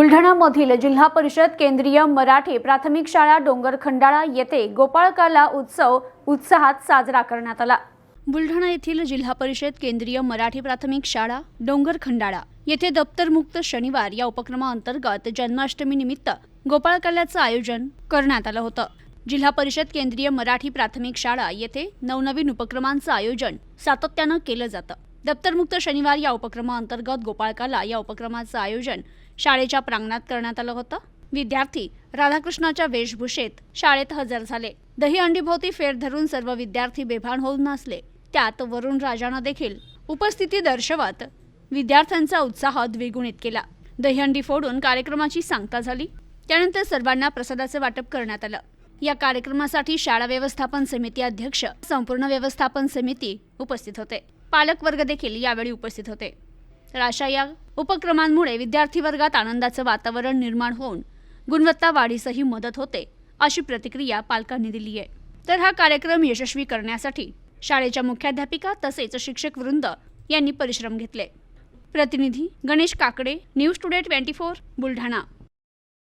बुलढाणामधील जिल्हा परिषद केंद्रीय मराठी प्राथमिक शाळा डोंगर खंडाळा येथे गोपाळकाला उत्सव उत्साहात साजरा करण्यात आला. बुलढाणा येथील जिल्हा परिषद केंद्रीय मराठी प्राथमिक शाळा डोंगर खंडाळा येथे दप्तरमुक्त शनिवार या उपक्रमाअंतर्गत जन्माष्टमी निमित्त गोपाळकाल्याचं आयोजन करण्यात आलं होतं. जिल्हा परिषद केंद्रीय मराठी प्राथमिक शाळा येथे नवनवीन उपक्रमांचं आयोजन सातत्यानं केलं जातं. दप्तरमुक्त शनिवार या उपक्रमाअंतर्गत गोपाळकाला या उपक्रमाचं आयोजन शाळेच्या प्रांगणात करण्यात आलं होतं. विद्यार्थी राधाकृष्णाच्या वेशभूषेत शाळेत हजर झाले. दही अंडीभोवती फेर धरून सर्व विद्यार्थी बेभान होऊन नसले त्यात वरुण राजानं देखील उपस्थिती दर्शवत विद्यार्थ्यांचा उत्साह द्विगुणित केला. दहीहंडी फोडून कार्यक्रमाची सांगता झाली. त्यानंतर सर्वांना प्रसादाचं वाटप करण्यात आलं. या कार्यक्रमासाठी शाळा व्यवस्थापन समिती अध्यक्ष संपूर्ण व्यवस्थापन समिती उपस्थित होते. पालक वर्ग देखील यावेळी उपस्थित होते. तर अशा या उपक्रमांमुळे विद्यार्थी वर्गात आनंदाचं वातावरण निर्माण होऊन गुणवत्ता वाढीसही मदत होते अशी प्रतिक्रिया पालकांनी दिली आहे. तर हा कार्यक्रम यशस्वी करण्यासाठी शाळेच्या मुख्याध्यापिका तसेच शिक्षक वृंद यांनी परिश्रम घेतले. प्रतिनिधी Ganesh Kakade news today twenty four Buldhana.